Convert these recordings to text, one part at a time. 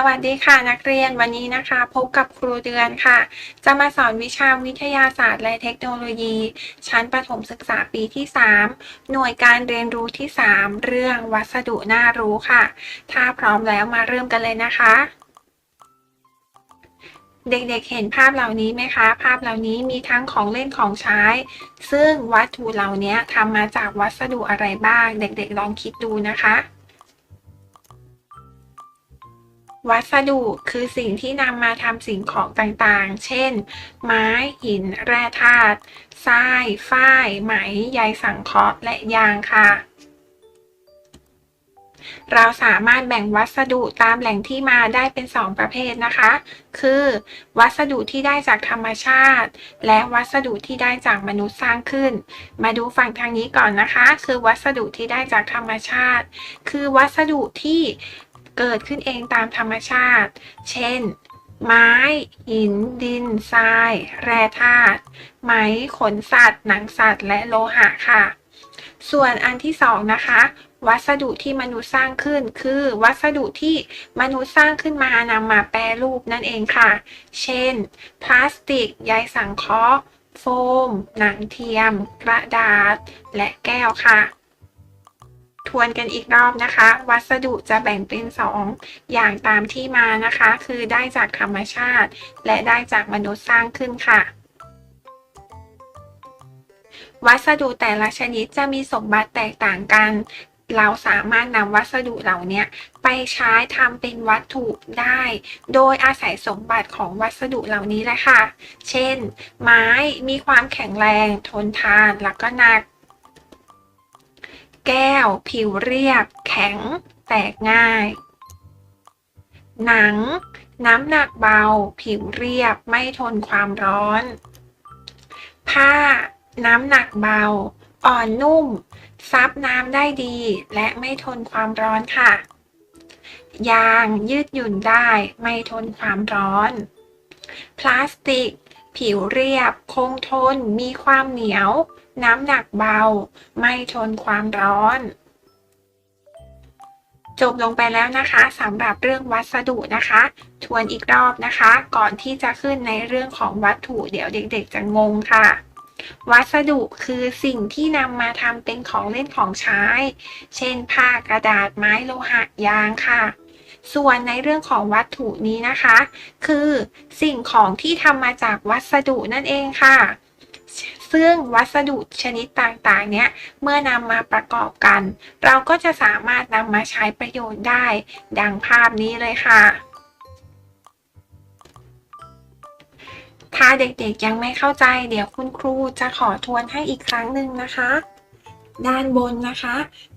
สวัสดีค่ะนักเรียนวันนี้นะคะ พบกับครูเดือนค่ะ จะมาสอนวิชาวิทยาศาสตร์และเทคโนโลยี ชั้นประถมศึกษาปีที่ 3 หน่วยการเรียนรู้ที่ 3 เรื่องวัสดุน่ารู้ค่ะ ถ้าพร้อมแล้วมาเริ่มกันเลยนะคะ เด็กๆเห็นภาพเหล่านี้ไหมคะ ภาพเหล่านี้มีทั้งของเล่นของใช้ ซึ่งวัตถุเหล่านี้ทำมาจากวัสดุอะไรบ้าง เด็กๆลองคิดดูนะคะ วัสดุคือสิ่งที่นำมาทำสิ่งของต่างๆ เช่น ไม้ หิน แร่ธาตุทราย ฝ้าย ไหม ใยสังเคราะห์ และยางค่ะ เราสามารถแบ่งวัสดุตามแหล่งที่มาได้เป็น 2 ประเภทนะคะ คือ วัสดุที่ได้จากธรรมชาติ และวัสดุที่ได้จากมนุษย์สร้างขึ้น มาดูฝั่งทางนี้ก่อนนะคะ คือวัสดุที่ได้จากธรรมชาติ คือวัสดุที่ เกิดขึ้นเองตามธรรมชาติ เช่น ไม้ หิน ดิน ทราย แร่ธาตุ ไหม ขนสัตว์ หนังสัตว์ และโลหะค่ะ ส่วนอันที่สองนะคะ วัสดุที่มนุษย์สร้างขึ้น คือวัสดุที่มนุษย์สร้างขึ้นมานำมาแปรรูปนั่นเองค่ะ เช่น พลาสติก ใยสังเคราะห์ โฟม หนังเทียม กระดาษ และแก้วค่ะ ทวนกันอีกรอบนะคะ วัสดุจะแบ่งเป็น 2 อย่างตามที่มานะคะ คือได้จากธรรมชาติ และได้จากมนุษย์สร้างขึ้นค่ะ วัสดุแต่ละชนิดจะมีสมบัติแตกต่างกัน เราสามารถนำวัสดุเหล่านี้ไปใช้ทำเป็นวัตถุได้ โดยอาศัยสมบัติของวัสดุเหล่านี้แหละค่ะ เช่น ไม้มีความแข็งแรง ทนทานแล้วก็หนัก แก้ว ผิวเรียบ แข็ง แตกง่าย หนัง น้ำหนักเบา ผิวเรียบ ไม่ทนความร้อน ผ้า น้ำหนักเบา อ่อนนุ่ม ซับน้ำได้ดี และไม่ทนความร้อนค่ะ ยางยืดหยุ่นได้ ไม่ทนความร้อน พลาสติก ผิวเรียบ คงทน มีความเหนียว น้ำหนักเบา ไม่ทนความร้อน จบลงไปแล้วนะคะสำหรับเรื่องวัสดุนะคะ ทวนอีกรอบนะคะ ก่อนที่จะขึ้นในเรื่องของวัตถุเดี๋ยวเด็ก ๆ จะงงค่ะวัสดุคือสิ่งที่นำมาทำเป็นของเล่นของใช้ เช่นผ้ากระดาษไม้โลหะยางค่ะ ส่วนในเรื่องของวัตถุนี้นะคะ คือสิ่งของที่ทำมาจากวัสดุนั่นเองค่ะ ซึ่งวัสดุชนิดต่างๆ เนี้ยเมื่อนำมาประกอบกัน เราก็จะสามารถนำมาใช้ประโยชน์ได้ ดังภาพนี้เลยค่ะถ้าเด็กๆยังไม่เข้าใจ เดี๋ยวคุณครูจะขอทวนให้อีกครั้งหนึ่งนะคะ ด้านบนนะคะ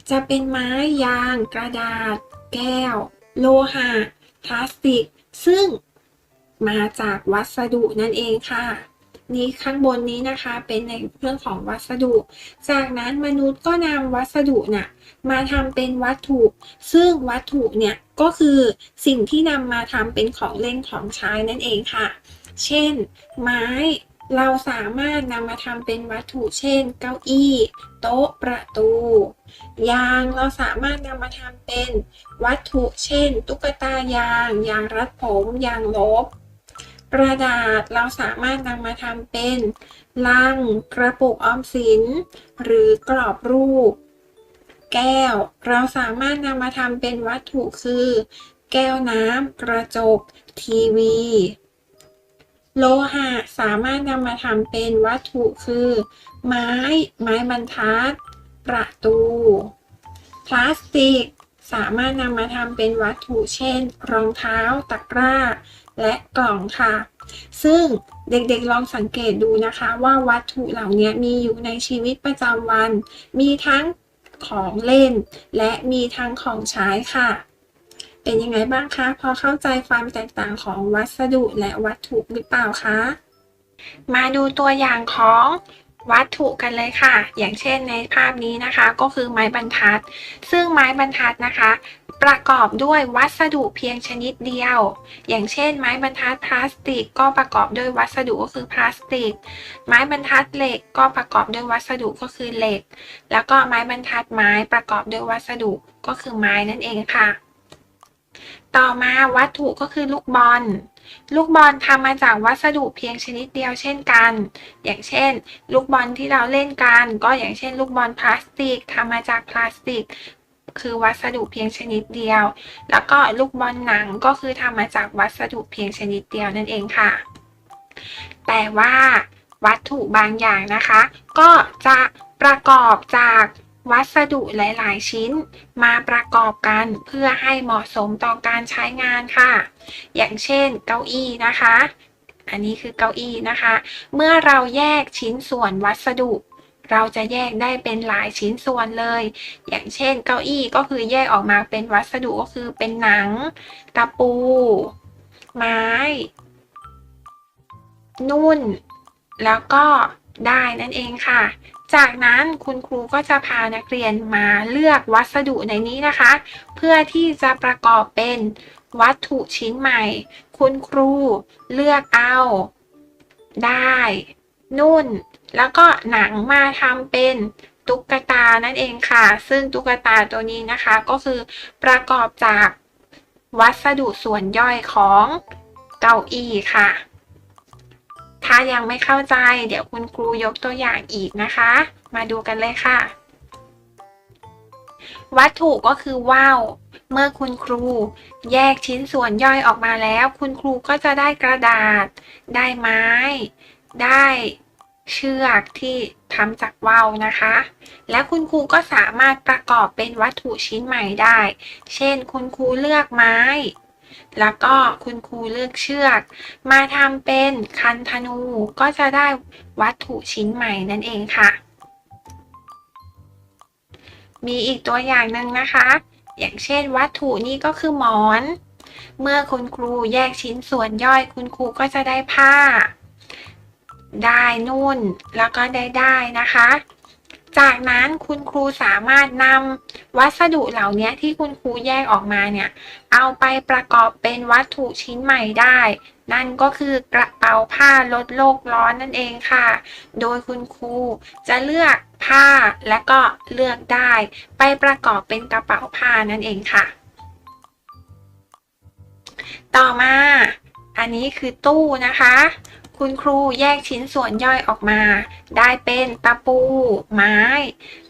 จะเป็นไม้ยาง กระดาษ แก้ว โลหะพลาสติก ซึ่งมาจากวัสดุนั่นเองค่ะ นี้ข้างบนนี้นะคะเป็นในเรื่องของวัสดุ จากนั้นมนุษย์ก็นำวัสดุน่ะมาทำเป็นวัตถุ ซึ่งวัตถุเนี่ยก็คือสิ่งที่นำมาทำเป็นของเล่นของใช้นั่นเองค่ะ เช่น ไม้ เราสามารถนำมาทำเป็นวัตถุเช่น เก้าอี้ โต๊ะ ประตู ยางเราสามารถนำมาทำเป็นวัตถุเช่น ตุ๊กตายาง ยางรัดผม ยางลบ กระดาษเราสามารถนำมาทำเป็นลัง กระปุกออมสิน หรือกรอบรูป แก้ว เราสามารถนำมาทำเป็นวัตถุคือ แก้วน้ำ กระจก ทีวี โลหะสามารถนำมาทำเป็นวัตถุคือ ไม้ ไม้บรรทัด ประตู พลาสติก สามารถนำมาทำเป็นวัตถุเช่น รองเท้า ตะกร้า และกล่องค่ะ ซึ่งเด็กๆลองสังเกตดูนะคะว่าวัตถุเหล่านี้มีอยู่ในชีวิตประจำวัน มีทั้งของเล่น และมีทั้งของใช้ค่ะ เป็นยังไงบ้างคะ พอเข้าใจความแตกต่างของวัสดุและวัตถุหรือเปล่าคะ มาดูตัวอย่างของวัตถุกันเลยค่ะ อย่างเช่นในภาพนี้นะคะ ก็คือไม้บรรทัด ซึ่งไม้บรรทัดนะคะ ประกอบด้วยวัสดุเพียงชนิดเดียว อย่างเช่น ไม้บรรทัดพลาสติก ก็ประกอบด้วยวัสดุก็คือพลาสติก ไม้บรรทัดเหล็กก็ประกอบด้วยวัสดุก็คือเหล็ก แล้วก็ไม้บรรทัดไม้ประกอบด้วยวัสดุก็คือไม้นั่นเองค่ะ ต่อมาวัตถุก็คือลูกบอล ลูกบอลทำมาจากวัสดุเพียงชนิดเดียวเช่นกัน อย่างเช่น ลูกบอลที่เราเล่นกัน ก็อย่างเช่น ลูกบอลพลาสติกทำมาจากพลาสติก คือวัสดุเพียงชนิดเดียว แล้วก็ลูกบอลหนังก็คือทำมาจากวัสดุเพียงชนิดเดียวนั่นเองค่ะ แต่ว่าวัตถุบางอย่างนะคะ ก็จะประกอบจาก วัสดุหลาย ๆ ชิ้นมาประกอบกันเพื่อให้เหมาะสมต่อการใช้งานค่ะ อย่างเช่นเก้าอี้นะคะ อันนี้คือเก้าอี้นะคะ เมื่อเราแยกชิ้นส่วนวัสดุ เราจะแยกได้เป็นหลายชิ้นส่วนเลย อย่างเช่น เก้าอี้ก็คือแยกออกมาเป็นวัสดุก็คือเป็นหนัง ตะปู ไม้ นุ่น แล้วก็ได้นั่นเองค่ะ จากนั้นคุณครูก็จะพานักเรียนมาเลือกวัสดุในนี้นะคะ เพื่อที่จะประกอบเป็นวัตถุชิ้นใหม่ คุณครูเลือกเอา ได้ นุ่น แล้วก็หนังมาทำเป็นตุ๊กตานั่นเองค่ะ ซึ่งตุ๊กตาตัวนี้นะคะก็คือประกอบจากวัสดุส่วนย่อยของเก้าอี้ค่ะ ถ้ายังไม่เข้าใจ เดี๋ยวคุณครูยกตัวอย่างอีกนะคะ มาดูกันเลยค่ะ วัตถุก็คือว่าวเมื่อคุณครูแยกชิ้นส่วนย่อยออกมาแล้ว คุณครูก็จะได้กระดาษ ได้ไม้ ได้เชือกที่ทำจากว่าวนะคะ และคุณครูก็สามารถประกอบเป็นวัตถุชิ้นใหม่ได้ เช่น คุณครูเลือกไม้ แล้วก็คุณครูเลือกเชือก มาทำเป็นคันธนูก็จะได้วัตถุชิ้นใหม่นั่นเองค่ะ มีอีกตัวอย่างหนึ่งนะคะ อย่างเช่นวัตถุนี้ก็คือหมอน เมื่อคุณครูแยกชิ้นส่วนย่อยคุณครูก็จะได้ผ้า ได้นุ่น แล้วก็ได้ได้นะคะ จากนั้นคุณครูสามารถนำวัสดุเหล่านี้ที่คุณครูแยกออกมาเนี่ย เอาไปประกอบเป็นวัตถุชิ้นใหม่ได้ นั่นก็คือกระเป๋าผ้าลดโลกร้อนนั่นเองค่ะ โดยคุณครูจะเลือกผ้าและก็เลือกได้ ไปประกอบเป็นกระเป๋าผ้านั่นเองค่ะ ต่อมา อันนี้คือตู้นะคะ คุณครูแยกชิ้นส่วนย่อยออกมา ได้เป็นตะปู ไม้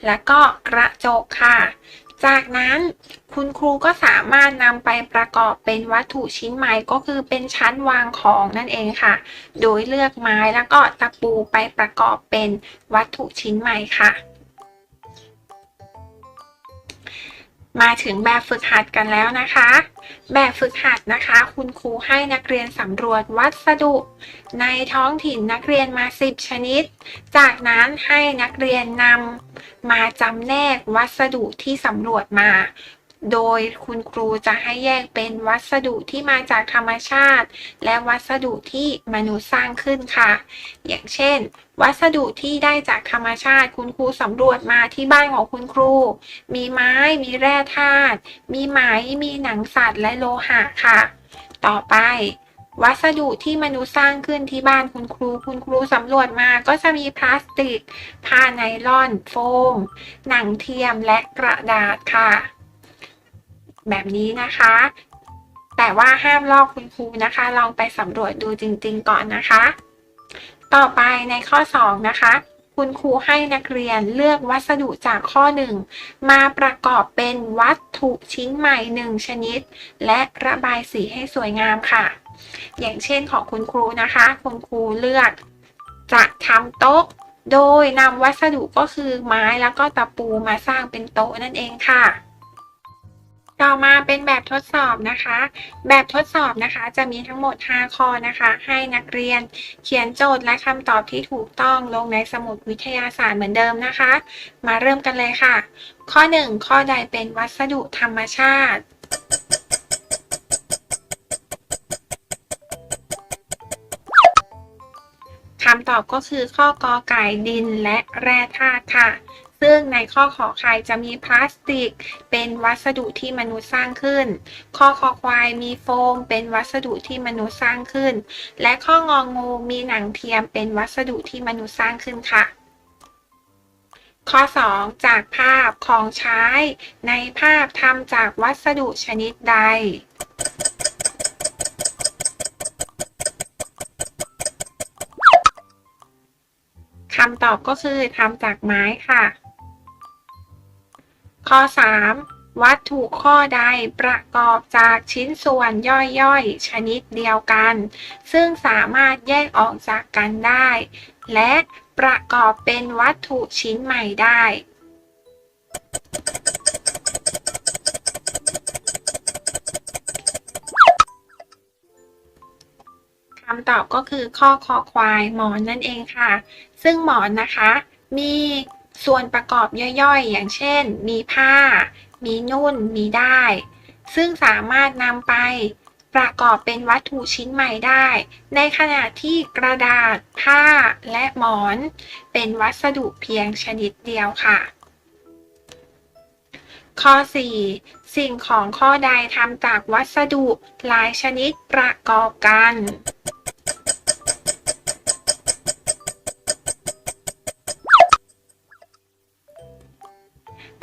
และก็กระจกค่ะ จากนั้นคุณครูก็สามารถนำไปประกอบเป็นวัตถุชิ้นใหม่ก็คือเป็นชั้นวางของนั่นเองค่ะ โดยเลือกไม้แล้วก็ตะปูไปประกอบเป็นวัตถุชิ้นใหม่ค่ะ มาถึงแบบฝึกหัดกันแล้วนะคะ แบบฝึกหัดนะคะ คุณครูให้นักเรียนสำรวจวัสดุ ในท้องถิ่นนักเรียนมา 10 ชนิด จากนั้นให้นักเรียนนำมาจำแนกวัสดุที่สำรวจมา โดยคุณครูจะให้แยกเป็นวัสดุที่มาจากธรรมชาติ และวัสดุที่มนุษย์สร้างขึ้นค่ะ อย่างเช่น วัสดุที่ได้จากธรรมชาติ คุณครูสำรวจมาที่บ้านของคุณครู มีไม้ มีแร่ธาตุ มีไหม มีหนังสัตว์และโลหะค่ะ ต่อไปวัสดุที่มนุษย์สร้างขึ้นที่บ้านคุณครู คุณครูสำรวจมาก็จะมีพลาสติก ผ้าไนลอน โฟม หนังเทียมและกระดาษค่ะ แบบนี้นะคะ แต่ว่าห้ามลอกคุณครูนะคะ ลองไปสำรวจดูจริง ๆ ก่อนนะคะ ต่อไปในข้อ 2 นะคะ คุณครูให้นักเรียนเลือกวัสดุจากข้อ 1 มาประกอบเป็นวัตถุชิ้นใหม่ 1 ชนิด และระบายสีให้สวยงามค่ะ อย่างเช่นของคุณครูนะคะ คุณครูเลือกจะทำโต๊ะโดยนำวัสดุก็คือไม้แล้วก็ตะปูมาสร้างเป็นโต๊ะนั่นเองค่ะ ต่อมาเป็นแบบทดสอบนะคะ แบบทดสอบนะคะ จะมีทั้งหมด 5 ข้อนะคะ ให้นักเรียนเขียนโจทย์และคำตอบที่ถูกต้องลงในสมุดวิทยาศาสตร์เหมือนเดิมนะคะ มาเริ่มกันเลยค่ะ ข้อ 1 ข้อใดเป็นวัสดุธรรมชาติ คำตอบก็คือข้อกอไก่ดินและแร่ธาตุค่ะ ซึ่งในข้อขอไข่จะมีพลาสติก เป็นวัสดุที่มนุษย์สร้างขึ้น ข้อขอควายมีโฟม เป็นวัสดุที่มนุษย์สร้างขึ้น และข้ององูมีหนังเทียมเป็นวัสดุที่มนุษย์สร้างขึ้นค่ะข้อ 2 จากภาพของใช้ ในภาพทำจากวัสดุชนิดใด คำตอบก็คือทำจากไม้ค่ะ ข้อ 3 วัตถุข้อใดประกอบจากชิ้นส่วนย่อยๆ ชนิดเดียวกัน ซึ่งสามารถแยกออกจากกันได้ และประกอบเป็นวัตถุชิ้นใหม่ได้ คำตอบก็คือข้อคอควายหมอนนั่นเองค่ะ ซึ่งหมอนนะคะ มี ส่วนประกอบย่อยๆ อย่างเช่น มีผ้า มีนุ่น มีได้ ซึ่งสามารถนำไปประกอบเป็นวัตถุชิ้นใหม่ได้ ในขณะที่กระดาษ ผ้า และหมอน เป็นวัสดุเพียงชนิดเดียวค่ะ ข้อ 4 สิ่งของข้อใดทำจากวัสดุหลายชนิดประกอบกัน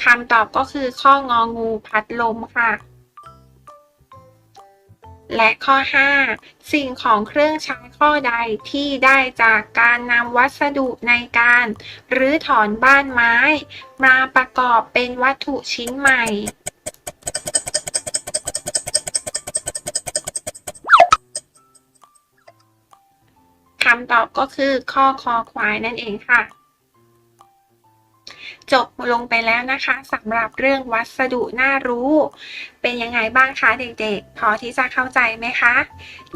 คำตอบก็คือข้ององูพัดลมค่ะ และข้อ 5 สิ่งของเครื่องใช้ข้อใดที่ได้จากการนำวัสดุในการรื้อถอนบ้านไม้ มาประกอบเป็นวัตถุชิ้นใหม่คำตอบก็คือข้อคอควายนั่นเองค่ะ จบลงไปแล้วนะคะสำหรับเรื่องวัสดุน่ารู้ เป็นยังไงบ้างคะเด็กๆ พอที่จะเข้าใจไหมคะ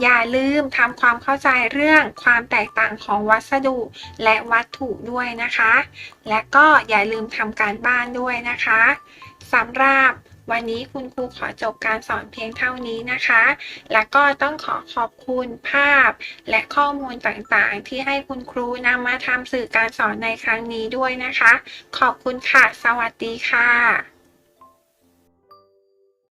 อย่าลืมทำความเข้าใจเรื่องความแตกต่างของวัสดุและวัตถุด้วยนะคะ และก็อย่าลืมทำการบ้านด้วยนะคะสำหรับ วันนี้คุณครูขอจบการสอนเพียงเท่านี้นะคะ แล้วก็ต้องขอขอบคุณภาพ และข้อมูลต่างๆ ที่ให้คุณครูนำมาทำสื่อการสอนในครั้งนี้ด้วยนะคะ ขอบคุณค่ะ สวัสดีค่ะ